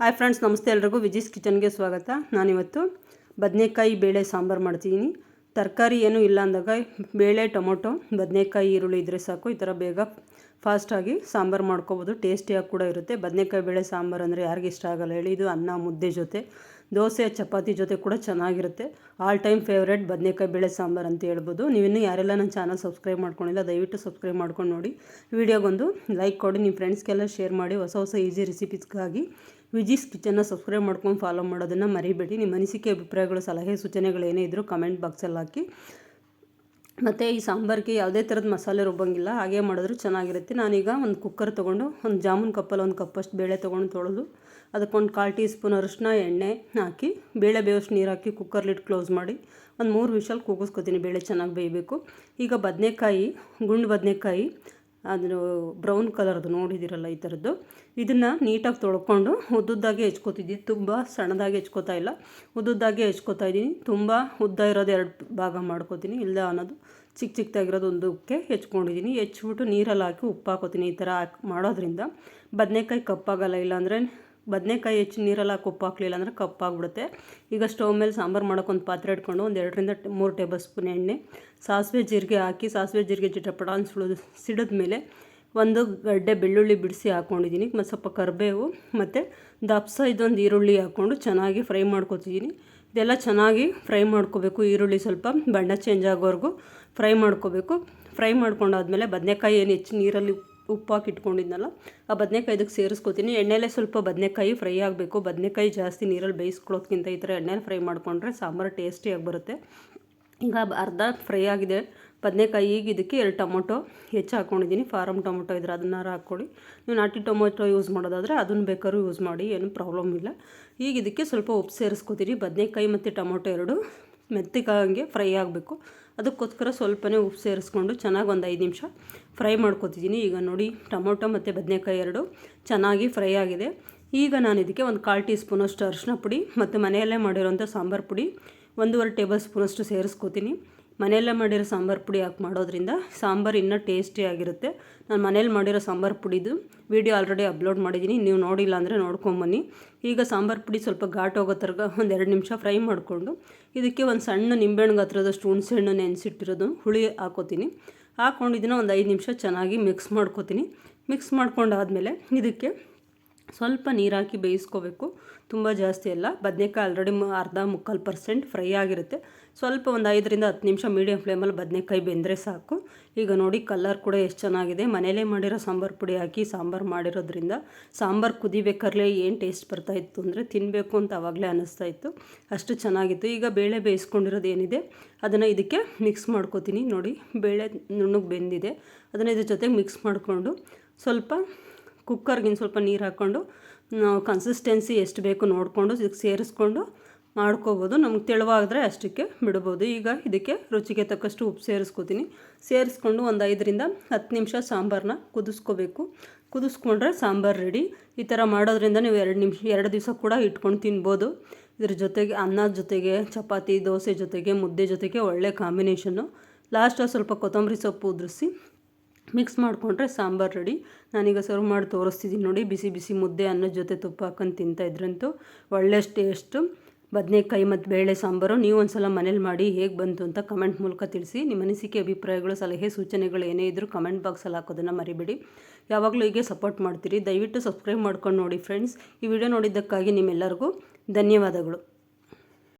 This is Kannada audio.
ಹಾಯ್ ಫ್ರೆಂಡ್ಸ್ ನಮಸ್ತೆ ಎಲ್ರಿಗೂ. ವಿಜಿಸ್ ಕಿಚನ್ಗೆ ಸ್ವಾಗತ. ನಾನಿವತ್ತು ಬದನೆಕಾಯಿ ಬೇಳೆ ಸಾಂಬಾರು ಮಾಡ್ತೀನಿ ತರಕಾರಿ ಏನೂ ಇಲ್ಲ ಅಂದಾಗ ಬೇಳೆ, ಟೊಮೊಟೊ, ಬದನೆಕಾಯಿ ಈರುಳ್ಳಿ ಇದ್ದರೆ ಸಾಕು. ಈ ಥರ ಬೇಗ ಫಾಸ್ಟಾಗಿ ಸಾಂಬಾರು ಮಾಡ್ಕೋಬೋದು. ಟೇಸ್ಟಿಯಾಗಿ ಕೂಡ ಇರುತ್ತೆ. ಬದನೆಕಾಯಿ ಬೇಳೆ ಸಾಂಬಾರು ಅಂದರೆ ಯಾರಿಗೆ ಇಷ್ಟ ಆಗಲ್ಲ ಹೇಳಿ. ಇದು ಅನ್ನ, ಮುದ್ದೆ ಜೊತೆ. ದೋಸೆ, ಚಪಾತಿ ಜೊತೆ ಕೂಡ ಚೆನ್ನಾಗಿರುತ್ತೆ. ಆಲ್ ಟೈಮ್ ಫೇವ್ರೇಟ್ ಬದನೆಕಾಯಿ ಬೇಳೆ ಸಾಂಬಾರು ಅಂತ ಹೇಳ್ಬೋದು. ನೀವಿನ್ನೂ ಯಾರೆಲ್ಲ ನನ್ನ ಚಾನಲ್ ಸಬ್ಸ್ಕ್ರೈಬ್ ಮಾಡ್ಕೊಂಡಿಲ್ಲ, ದಯವಿಟ್ಟು ಸಬ್ಸ್ಕ್ರೈಬ್ ಮಾಡ್ಕೊಂಡು ನೋಡಿ. ವಿಡಿಯೋಗೊಂದು ಲೈಕ್ ಕೊಡಿ. ನಿಮ್ಮ ಫ್ರೆಂಡ್ಸ್ಗೆಲ್ಲ ಶೇರ್ ಮಾಡಿ ಹೊಸ ಹೊಸ ಈಸಿ ರೆಸಿಪೀಸ್ಗಾಗಿ ವಿಜಿಸ್ ಕಿಚನ್ನ ಸಬ್ಸ್ಕ್ರೈಬ್ ಮಾಡ್ಕೊಂಡು ಫಾಲೋ ಮಾಡೋದನ್ನು ಮರಿಬೇಡಿ. ನಿಮ್ಮ ಅನಿಸಿಕೆ, ಅಭಿಪ್ರಾಯಗಳು, ಸಲಹೆ ಸೂಚನೆಗಳು ಏನೇ ಇದ್ದರೂ ಕಮೆಂಟ್ ಬಾಕ್ಸಲ್ಲಿ ಹಾಕಿ. ಮತ್ತು ಈ ಸಾಂಬಾರಿಗೆ ಯಾವುದೇ ಥರದ ಮಸಾಲೆ ರುಬ್ಬಂಗಿಲ್ಲ, ಹಾಗೆ ಮಾಡಿದ್ರು ಚೆನ್ನಾಗಿರುತ್ತೆ. ನಾನೀಗ ಒಂದು ಕುಕ್ಕರ್ ತೊಗೊಂಡು ಒಂದು ಜಾಮೂನ್ ಕಪ್ಪಲ್ಲಿ ಒಂದು ಕಪ್ಪಷ್ಟು ಬೇಳೆ ತೊಗೊಂಡು ತೊಳೆದು ಅದಕ್ಕೊಂದು ಕಾಲು ಟೀ ಸ್ಪೂನ್ ಅರಿಶಿನ ಎಣ್ಣೆ ಹಾಕಿ, ಬೇಳೆ ಬೇವಷ್ಟು ನೀರು ಹಾಕಿ ಕುಕ್ಕರ್ಲಿಟ್ಟು ಕ್ಲೋಸ್ ಮಾಡಿ, ಒಂದು ಮೂರು ವಿಷಲ್ ಕೂಗಿಸ್ಕೊತೀನಿ, ಬೇಳೆ ಚೆನ್ನಾಗಿ ಬೇಯಬೇಕು. ಈಗ ಬದನೆಕಾಯಿ, ಗುಂಡು ಬದನೆಕಾಯಿ ಅದು ಬ್ರೌನ್ ಕಲರ್ದು ನೋಡಿದಿರಲ್ಲ ಈ ಥರದ್ದು. ಇದನ್ನು ನೀಟಾಗಿ ತೊಳ್ಕೊಂಡು ಉದ್ದುದ್ದಾಗೆ ಹೆಚ್ಕೋತಿದ್ದೀನಿ. ತುಂಬ ಸಣ್ಣದಾಗಿ ಹೆಚ್ಕೋತಾ ಇಲ್ಲ. ಉದ್ದುದ್ದಾಗೆ ಹೆಚ್ಕೋತಾ ಇದ್ದೀನಿ. ತುಂಬ ಉದ್ದ ಇರೋದು ಎರಡು ಭಾಗ ಮಾಡ್ಕೋತೀನಿ. ಇಲ್ಲ ಅನ್ನೋದು ಚಿಕ್ಕ ಚಿಕ್ಕದಾಗಿರೋದು ಒಂದಕ್ಕೆ ಹೆಚ್ಕೊಂಡಿದ್ದೀನಿ. ಹೆಚ್ಚಿಬಿಟ್ಟು ನೀರಲ್ಲಿ ಹಾಕಿ ಉಪ್ಪು ಹಾಕೋತೀನಿ ಈ ಥರ ಹಾಕಿ ಮಾಡೋದ್ರಿಂದ. ಬದನೆಕಾಯಿ ಕಪ್ಪಾಗಲ್ಲ, ಇಲ್ಲಾಂದರೆ ಬದನೆಕಾಯಿ ಹೆಚ್ಚು ನೀರೆಲ್ಲ ಹಾಕಲಿಲ್ಲ ಅಂದರೆ ಕಪ್ಪಾಗ್ಬಿಡುತ್ತೆ. ಈಗ ಸ್ಟವ್ ಮೇಲೆ ಸಾಂಬಾರು ಮಾಡೋಕ್ಕೊಂದು ಪಾತ್ರೆ ಇಟ್ಕೊಂಡು ಒಂದು ಎರಡರಿಂದ ಮೂರು ಟೇಬಲ್ ಸ್ಪೂನ್ ಎಣ್ಣೆ, ಸಾಸಿವೆ ಜೀರಿಗೆ ಹಾಕಿ, ಸಾಸಿವೆ ಜೀರಿಗೆ ಚಿಟಪಟ ಸುಳಿದು ಸಿಡಿದ ಮೇಲೆ ಒಂದು ಗಡ್ಡೆ ಬೆಳ್ಳುಳ್ಳಿ ಬಿಡಿಸಿ ಹಾಕ್ಕೊಂಡಿದ್ದೀನಿ ಮತ್ತು ಸ್ವಲ್ಪ ಕರಿಬೇವು ಮತ್ತು ದಪ್ಸ ಇದೊಂದು ಈರುಳ್ಳಿ ಹಾಕ್ಕೊಂಡು ಚೆನ್ನಾಗಿ ಫ್ರೈ ಮಾಡ್ಕೊತಿದ್ದೀನಿ. ಇದೆಲ್ಲ ಚೆನ್ನಾಗಿ ಫ್ರೈ ಮಾಡ್ಕೋಬೇಕು. ಈರುಳ್ಳಿ ಸ್ವಲ್ಪ ಬಣ್ಣ ಚೇಂಜ್ ಆಗೋವರೆಗೂ ಫ್ರೈ ಮಾಡ್ಕೋಬೇಕು. ಫ್ರೈ ಮಾಡ್ಕೊಂಡಾದ್ಮೇಲೆ ಬದನೆಕಾಯಿ ಏನು ಹೆಚ್ಚು ನೀರಲ್ಲಿ ಉಪ್ಪು ಹಾಕಿ ಇಟ್ಕೊಂಡಿದ್ನಲ್ಲ ಆ ಬದನೆಕಾಯಿ ಇದಕ್ಕೆ ಸೇರಿಸ್ಕೊತೀನಿ. ಎಣ್ಣೆಲೇ ಸ್ವಲ್ಪ ಬದನೆಕಾಯಿ ಫ್ರೈ ಆಗಬೇಕು. ಬದನೆಕಾಯಿ ಜಾಸ್ತಿ ನೀರಲ್ಲಿ ಬೇಯಿಸ್ಕೊಳ್ಳೋದ್ಕಿಂತ ಈ ಥರ ಎಣ್ಣೆಲಿ ಫ್ರೈ ಮಾಡಿಕೊಂಡ್ರೆ ಸಾಂಬಾರು ಟೇಸ್ಟಿಯಾಗಿ ಬರುತ್ತೆ ಈಗ ಅರ್ಧ ಫ್ರೈ ಆಗಿದೆ. ಬದನೆಕಾಯಿ ಈಗ ಇದಕ್ಕೆ ಎರಡು ಟೊಮೊಟೊ ಹೆಚ್ಚು ಹಾಕ್ಕೊಂಡಿದ್ದೀನಿ ಫಾರಮ್ ಟೊಮೊಟೊ ಇದ್ರೆ ಅದನ್ನಾರು ಹಾಕ್ಕೊಳ್ಳಿ. ನೀವು ನಾಟಿ ಟೊಮೊಟೊ ಯೂಸ್ ಮಾಡೋದಾದರೆ ಅದನ್ನು ಬೇಕಾದ್ರೂ ಯೂಸ್ ಮಾಡಿ, ಏನು ಪ್ರಾಬ್ಲಮ್ ಇಲ್ಲ. ಈಗ ಇದಕ್ಕೆ ಸ್ವಲ್ಪ ಉಪ್ಪು ಸೇರಿಸ್ಕೊತೀನಿ. ಬದನೆಕಾಯಿ ಮತ್ತು ಟೊಮೊಟೊ ಎರಡು. ಮೆತ್ತಗಾಗಂಗೆ ಫ್ರೈ ಆಗಬೇಕು. ಅದಕ್ಕೋಸ್ಕರ ಸ್ವಲ್ಪನೇ ಉಪ್ಪು ಸೇರಿಸ್ಕೊಂಡು ಚೆನ್ನಾಗಿ ಒಂದು ಐದು ನಿಮಿಷ ಫ್ರೈ ಮಾಡ್ಕೊತಿದ್ದೀನಿ ಈಗ ನೋಡಿ ಟೊಮೊಟೊ ಮತ್ತು ಬದನೆಕಾಯಿ ಎರಡು ಚೆನ್ನಾಗಿ ಫ್ರೈ ಆಗಿದೆ. ಈಗ ನಾನು ಇದಕ್ಕೆ ಒಂದು ಕಾಲು ಟೀ ಸ್ಪೂನಷ್ಟು ಅರಿಶಿನ ಪುಡಿ ಮತ್ತು ಮನೆಯಲ್ಲೇ ಮಾಡಿರೋಂಥ ಸಾಂಬಾರು ಪುಡಿ ಒಂದೂವರೆ ಟೇಬಲ್ ಸ್ಪೂನಷ್ಟು ಸೇರಿಸ್ಕೋತೀನಿ. ಮನೆಯಲ್ಲೇ ಮಾಡಿರೋ ಸಾಂಬಾರು ಪುಡಿ ಹಾಕಿ ಮಾಡೋದ್ರಿಂದ ಸಾಂಬಾರು ಇನ್ನೂ ಟೇಸ್ಟಿಯಾಗಿರುತ್ತೆ ನಾನು ಮನೇಲಿ ಮಾಡಿರೋ ಸಾಂಬಾರು ಪುಡಿದು ವೀಡಿಯೋ ಆಲ್ರೆಡಿ ಅಪ್ಲೋಡ್ ಮಾಡಿದ್ದೀನಿ ನೀವು ನೋಡಿಲ್ಲ ಅಂದರೆ ನೋಡ್ಕೊಂಬನ್ನಿ. ಈಗ ಸಾಂಬಾರು ಪುಡಿ ಸ್ವಲ್ಪ ಘಾಟ್ ಹೋಗೋ ಥರ ಒಂದು ಎರಡು ನಿಮಿಷ ಫ್ರೈ ಮಾಡಿಕೊಂಡು ಇದಕ್ಕೆ ಒಂದು ಸಣ್ಣ ನಿಂಬೆಹಣ್ಣು ಹುಣ್ಸೆ ಹುಣಸೆಹಣ್ಣು ನೆನೆಸಿಟ್ಟಿರೋದು ಹುಳಿ ಹಾಕೋತೀನಿ. ಹಾಕ್ಕೊಂಡಿದ್ದನ್ನ ಒಂದು ಐದು ನಿಮಿಷ ಚೆನ್ನಾಗಿ ಮಿಕ್ಸ್ ಮಾಡ್ಕೋತೀನಿ. ಮಿಕ್ಸ್ ಮಾಡ್ಕೊಂಡಾದಮೇಲೆ ಇದಕ್ಕೆ ಸ್ವಲ್ಪ ನೀರಾಕಿ ಹಾಕಿ ಬೇಯಿಸ್ಕೋಬೇಕು. ತುಂಬ ಜಾಸ್ತಿ ಅಲ್ಲ. ಬದನೆಕಾಯಿ ಆಲ್ರೆಡಿ ಅರ್ಧ ಮುಕ್ಕಾಲು ಪರ್ಸೆಂಟ್ ಫ್ರೈ ಆಗಿರುತ್ತೆ. ಸ್ವಲ್ಪ ಒಂದು ಐದರಿಂದ ಹತ್ತು ನಿಮಿಷ ಮೀಡಿಯಮ್ ಫ್ಲೇಮಲ್ಲಿ ಬದನೆಕಾಯಿ ಬೆಂದರೆ ಸಾಕು. ಈಗ ನೋಡಿ ಕಲರ್ ಕೂಡ ಎಷ್ಟು ಚೆನ್ನಾಗಿದೆ. ಮನೆಯಲ್ಲೇ ಮಾಡಿರೋ ಸಾಂಬಾರು ಪುಡಿ ಹಾಕಿ ಸಾಂಬಾರು ಮಾಡಿರೋದ್ರಿಂದ ಸಾಂಬಾರು ಕುದಿಬೇಕಾದ್ರೆ ಏನು ಟೇಸ್ಟ್ ಬರ್ತಾಯಿತ್ತು ಅಂದರೆ ತಿನ್ನಬೇಕು ಅಂತ ಆವಾಗಲೇ ಅನ್ನಿಸ್ತಾ ಇತ್ತು. ಅಷ್ಟು ಚೆನ್ನಾಗಿತ್ತು. ಈಗ ಬೇಳೆ ಬೇಯಿಸ್ಕೊಂಡಿರೋದು ಏನಿದೆ, ಅದನ್ನು ಇದಕ್ಕೆ ಮಿಕ್ಸ್ ಮಾಡ್ಕೋತೀನಿ. ನೋಡಿ, ಬೇಳೆ ನುಣ್ಣಗೆ ಬೆಂದಿದೆ. ಅದನ್ನು ಇದ್ರ ಜೊತೆಗೆ ಮಿಕ್ಸ್ ಮಾಡಿಕೊಂಡು ಸ್ವಲ್ಪ ಕುಕ್ಕರ್ಗಿನ ಸ್ವಲ್ಪ ನೀರು ಹಾಕ್ಕೊಂಡು ನಾವು ಕನ್ಸಿಸ್ಟೆನ್ಸಿ ಎಷ್ಟು ಬೇಕು ನೋಡಿಕೊಂಡು ಇದಕ್ಕೆ ಸೇರಿಸ್ಕೊಂಡು ಮಾಡ್ಕೋಬೋದು. ನಮ್ಗೆ ತೆಳುವಾದರೆ ಅಷ್ಟಕ್ಕೆ ಬಿಡ್ಬೋದು. ಈಗ ಇದಕ್ಕೆ ರುಚಿಗೆ ತಕ್ಕಷ್ಟು ಉಪ್ಪು ಸೇರಿಸ್ಕೋತೀನಿ. ಸೇರಿಸ್ಕೊಂಡು ಒಂದು ಐದರಿಂದ ಹತ್ತು ನಿಮಿಷ ಸಾಂಬಾರನ್ನ ಕುದಿಸ್ಕೋಬೇಕು. ಕುದಿಸ್ಕೊಂಡ್ರೆ ಸಾಂಬಾರು ರೆಡಿ ಈ ಥರ ಮಾಡೋದ್ರಿಂದ ನೀವು ಎರಡು ನಿಮಿಷ, ಎರಡು ದಿವಸ ಕೂಡ ಇಟ್ಕೊಂಡು ತಿನ್ಬೋದು. ಇದ್ರ ಜೊತೆಗೆ ಅನ್ನದ ಜೊತೆಗೆ, ಚಪಾತಿ, ದೋಸೆ ಜೊತೆಗೆ, ಮುದ್ದೆ ಜೊತೆಗೆ ಒಳ್ಳೆ ಕಾಂಬಿನೇಷನ್ನು ಲಾಸ್ಟಲ್ಲಿ ಸ್ವಲ್ಪ ಕೊತ್ತಂಬರಿ ಸೊಪ್ಪು ಉದುರಿಸಿ ಮಿಕ್ಸ್ ಮಾಡಿಕೊಂಡ್ರೆ ಸಾಂಬಾರು ರೆಡಿ ನಾನೀಗ ಸರ್ವ್ ಮಾಡಿ ತೋರಿಸ್ತಿದ್ದೀನಿ ನೋಡಿ, ಬಿಸಿ ಬಿಸಿ ಮುದ್ದೆ, ಅನ್ನದ ಜೊತೆ ತುಪ್ಪ ಹಾಕೊಂಡು ತಿಂತಾಯಿದ್ರಂತೂ ಒಳ್ಳೆ ಟೇಸ್ಟು ಬದನೆಕಾಯಿ ಮತ್ತು ಬೇಳೆ ಸಾಂಬಾರು ನೀವು ಒಂದು ಸಲ ಮನೇಲಿ ಮಾಡಿ ಹೇಗೆ ಬಂತು ಅಂತ ಕಮೆಂಟ್ ಮೂಲಕ ತಿಳಿಸಿ. ನಿಮ್ಮ ಅನಿಸಿಕೆ, ಅಭಿಪ್ರಾಯಗಳು, ಸಲಹೆ, ಸೂಚನೆಗಳು ಏನೇ ಇದ್ದರೂ ಕಮೆಂಟ್ ಬಾಕ್ಸಲ್ಲಿ ಹಾಕೋದನ್ನು ಮರಿಬೇಡಿ. ಯಾವಾಗಲೂ ಹೀಗೆ ಸಪೋರ್ಟ್ ಮಾಡ್ತೀರಿ. ದಯವಿಟ್ಟು ಸಬ್ಸ್ಕ್ರೈಬ್ ಮಾಡ್ಕೊಂಡು ನೋಡಿ ಫ್ರೆಂಡ್ಸ್ ಈ ವಿಡಿಯೋ ನೋಡಿದ್ದಕ್ಕಾಗಿ ನಿಮ್ಮೆಲ್ಲರಿಗೂ ಧನ್ಯವಾದಗಳು.